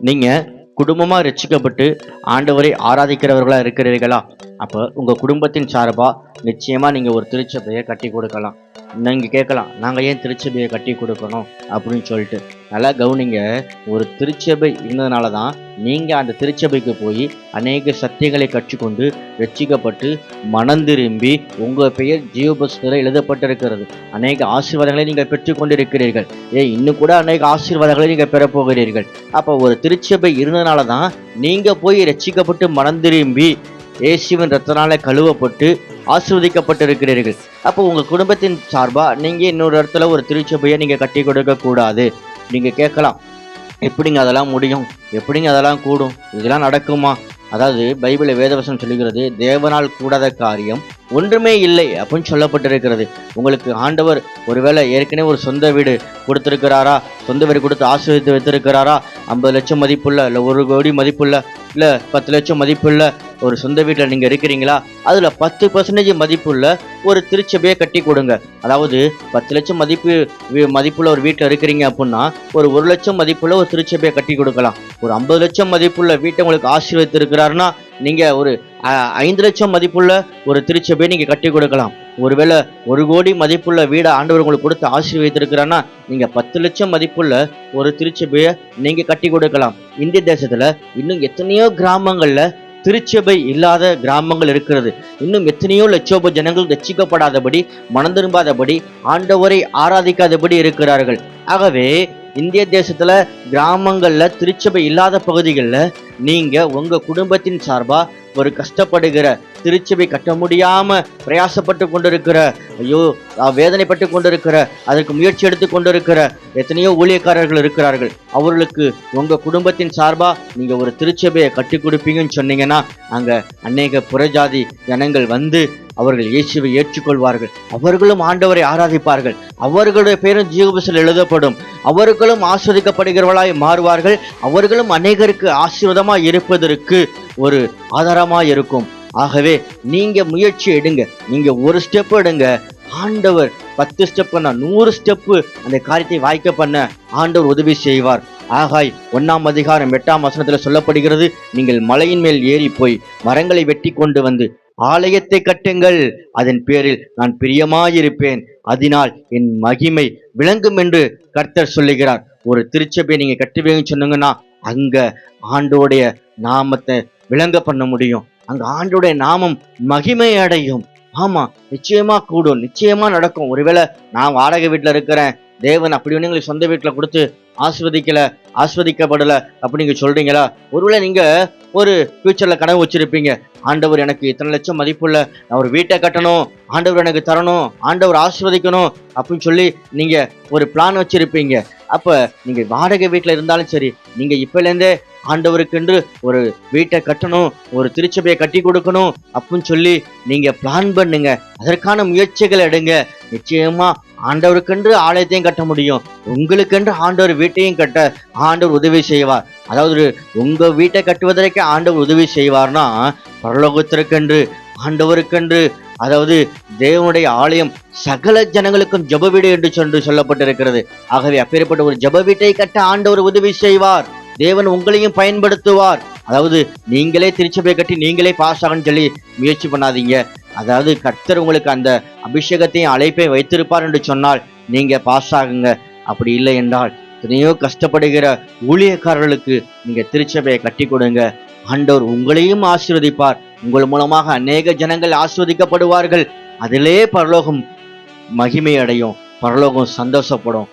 நீங்கள் குடும்பமாக ரட்சிக்கப்பட்டு ஆண்டவரை ஆராதிக்கிறவர்களாக இருக்கிறீர்களா? அப்போ உங்கள் குடும்பத்தின் சார்பாக நிச்சயமாக நீங்கள் ஒரு திருச்சபையை கட்டி கொடுக்கலாம். நீங்கள் கேட்கலாம். நாங்கள் ஏன் திருச்சபையை கட்டி கொடுக்கணும் அப்படின்னு சொல்லிட்டு. நல்லா கவனிங்க. ஒரு திருச்சபை இருந்ததுனால தான் நீங்கள் அந்த திருச்சபைக்கு போய் அநேக சத்தியங்களை கற்றுக்கொண்டு ரட்சிக்கப்பட்டு மனம் திரும்பி உங்கள் பெயர் ஜீவபுஸ்தத்தில் எழுதப்பட்டிருக்கிறது. அநேக ஆசீர்வாதங்களை நீங்கள் பெற்றுக்கொண்டிருக்கிறீர்கள் ஏ இன்னும் கூட அநேக ஆசீர்வாதங்களை நீங்கள் பெறப்போகிறீர்கள் அப்போ ஒரு திருச்சபை இருந்ததுனால தான் நீங்கள் போய் ரட்சிக்கப்பட்டு மனம் திரும்பி இயேசுவின் ரத்தனால கழுவப்பட்டு ஆசீர்வதிக்கப்பட்டிருக்கிறீர்கள். அப்போ உங்கள் குடும்பத்தின் சார்பாக நீங்கள் இன்னொரு இடத்துல ஒரு திருச்சபையை நீங்கள் கட்டி கொடுக்க கூடாது. நீங்கள் கேட்கலாம் எப்படிங்க அதெல்லாம் முடியும்? எப்படிங்க அதெல்லாம் கூடும்? இதெல்லாம் நடக்குமா? அதாவது பைபிளில் வேதவசம் சொல்லுகிறது தேவனால் கூடாத காரியம் ஒன்றுமே இல்லை அப்படின்னு சொல்லப்பட்டிருக்கிறது. உங்களுக்கு ஆண்டவர் ஒருவேளை ஏற்கனவே ஒரு சொந்த வீடு கொடுத்துருக்கிறாரா? சொந்த வீடு கொடுத்து ஆசிரியத்து வைத்திருக்கிறாரா? ஐம்பது லட்சம் மதிப்புள்ள இல்லை ஒரு கோடி மதிப்புள்ள இல்லை பத்து லட்சம் மதிப்புள்ள ஒரு சொந்த வீட்டில் நீங்கள் இருக்கிறீங்களா? அதில் பத்து பர்சன்டேஜ் மதிப்புள்ள ஒரு திருச்சபையை கட்டி கொடுங்க. அதாவது பத்து லட்சம் மதிப்பு மதிப்புள்ள ஒரு வீட்டில் இருக்கிறீங்க அப்படின்னா ஒரு ஒரு லட்சம் மதிப்புள்ள ஒரு திருச்சபையை கட்டி கொடுக்கலாம். ஒரு ஐம்பது லட்சம் மதிப்புள்ள வீட்டை உங்களுக்கு ஆசீர்வதித்திருக்கிறாருன்னா நீங்கள் ஒரு ஐந்து லட்சம் மதிப்புள்ள ஒரு திருச்சபையை நீங்கள் கட்டி கொடுக்கலாம். ஒருவேளை ஒரு கோடி மதிப்புள்ள வீடை ஆண்டவர் உங்களுக்கு கொடுத்து ஆசீர்வதித்திருக்கிறான்னா நீங்கள் பத்து லட்சம் மதிப்புள்ள ஒரு திருச்சபையை நீங்கள் கட்டி கொடுக்கலாம். இந்திய தேசத்தில் இன்னும் எத்தனையோ கிராமங்களில் திருச்சபை இல்லாத கிராமங்கள் இருக்கிறது. இன்னும் எத்தனையோ லட்சோப ஜனங்கள் ரட்சிக்கப்படாதபடி மனந்திரும்பாதபடி ஆண்டவரை ஆராதிக்காதபடி இருக்கிறார்கள். ஆகவே இந்திய தேசத்துல கிராமங்கள்ல திருச்சபை இல்லாத பகுதிகளில் நீங்க உங்க குடும்பத்தின் சார்பா ஒரு கஷ்டப்படுகிற திருச்சபை கட்ட முடியாம பிரயாசப்பட்டு கொண்டிருக்கிற ஐயோ வேதனைப்பட்டு கொண்டிருக்கிற அதற்கு முயற்சி எடுத்து கொண்டிருக்கிற எத்தனையோ ஊழியக்காரர்கள் இருக்கிறார்கள். அவர்களுக்கு உங்க குடும்பத்தின் சார்பா நீங்க ஒரு திருச்சபையை கட்டி கொடுப்பீங்கன்னு சொன்னீங்கன்னா அங்க அநேக புறஜாதி ஜனங்கள் வந்து அவர்கள் இயேசுவை ஏற்றுக்கொள்வார்கள். அவர்களும் ஆண்டவரை ஆராதிப்பார்கள். அவர்களுடைய பேரும் ஜீவபுசில் எழுதப்படும். அவர்களும் ஆஸ்வதிக்கப்படுகிறவர்களாய் மாறுவார்கள். அவர்களும் அநேகருக்கு ஆசீர்வாதமாக இருப்பதற்கு ஒரு ஆதாரமாக இருக்கும். ஆகவே நீங்கள் முயற்சி எடுங்க. நீங்கள் ஒரு ஸ்டெப் எடுங்க. ஆண்டவர் பத்து ஸ்டெப் நூறு ஸ்டெப்பு அந்த காரியத்தை வாய்க்க பண்ண ஆண்டவர் உதவி செய்வார். ஆகாய் ஒன்னாம் அதிகாரம் எட்டாம் வசனத்தில் சொல்லப்படுகிறது நீங்கள் மலையின் மேல் ஏறி போய் மரங்களை வெட்டி கொண்டு வந்து ஆலயத்தை கட்டுங்கள். அதன் பேரில் நான் பிரியமாயிருப்பேன். அதனால் என் மகிமை விளங்கும் என்று கர்த்தர் சொல்லுகிறார். ஒரு திருச்சபையை நீங்க கட்டுவீங்கன்னு சொன்னீங்கன்னா அங்க ஆண்டோடைய நாமத்தை விளங்க பண்ண முடியும். அங்க ஆண்டோடைய நாமம் மகிமை அடையும். ஆமா நிச்சயமா கூடும் நிச்சயமா நடக்கும். ஒருவேளை நான் வாடகை வீட்டுல இருக்கிறேன் தேவன் அப்படி ஒன்று எங்களுக்கு சொந்த வீட்டில் கொடுத்து ஆஸ்வதிக்கலை ஆஸ்வதிக்கப்படலை அப்படி சொல்கிறீங்களா ஒருவேளை நீங்கள் ஒரு ஃப்யூச்சரில் கனவு வச்சுருப்பீங்க. ஆண்டவர் எனக்கு இத்தனை லட்சம் மதிப்புள்ள நான் ஒரு வீட்டை கட்டணும் ஆண்டவர் எனக்கு தரணும் ஆண்டவர் ஆஸ்வதிக்கணும் அப்படின்னு சொல்லி நீங்கள் ஒரு பிளான் வச்சுருப்பீங்க. அப்போ நீங்கள் வாடகை வீட்டில் இருந்தாலும் சரி நீங்கள் இப்போலேருந்தே ஆண்டவருக்கென்று ஒரு வீட்டை கட்டணும் ஒரு திருச்சபையை கட்டி கொடுக்கணும் அப்படின்னு சொல்லி நீங்கள் பிளான் பண்ணுங்க. அதற்கான முயற்சிகள் எடுங்க. நிச்சயமாக ஆண்டவருக்கென்று ஆலயத்தையும் கட்ட முடியும். உங்களுக்கென்று ஆண்டவர் வீட்டையும் கட்ட ஆண்டவர் உதவி செய்வார். அதாவது உங்க வீட்டை கட்டுவதற்கு ஆண்டவர் உதவி செய்வார்னா பரலோகத்திற்கென்று ஆண்டவருக்கென்று அதாவது தேவனுடைய ஆலயம் சகல ஜனங்களுக்கும் ஜெப வீடு என்று சொல்லி சொல்லப்பட்டிருக்கிறது. ஆகவே அப்பேற்பட்ட ஒரு ஜெப வீட்டை கட்ட ஆண்டவர் உதவி செய்வார். தேவன் உங்களையும் பயன்படுத்துவார். அதாவது நீங்களே திருச்சபை கட்டி நீங்களே பாஸ் ஆகணும்னு சொல்லி முயற்சி பண்ணாதீங்க. அதாவது கர்த்தர் உங்களுக்கு அந்த அபிஷேகத்தையும் அழைப்பை வைத்திருப்பார் என்று சொன்னால் நீங்க பாஸ் ஆகுங்க. அப்படி இல்லை என்றால் எத்தனையோ கஷ்டப்படுகிற ஊழியக்காரர்களுக்கு நீங்க திருச்சபையை கட்டி கொடுங்க ஆண்டவர் உங்களையும் ஆசீர்வதிப்பார். உங்கள் மூலமாக அநேக ஜனங்கள் ஆசீர்வதிக்கப்படுவார்கள். அதிலே பரலோகம் மகிமை அடையும் பரலோகம் சந்தோஷப்படும்.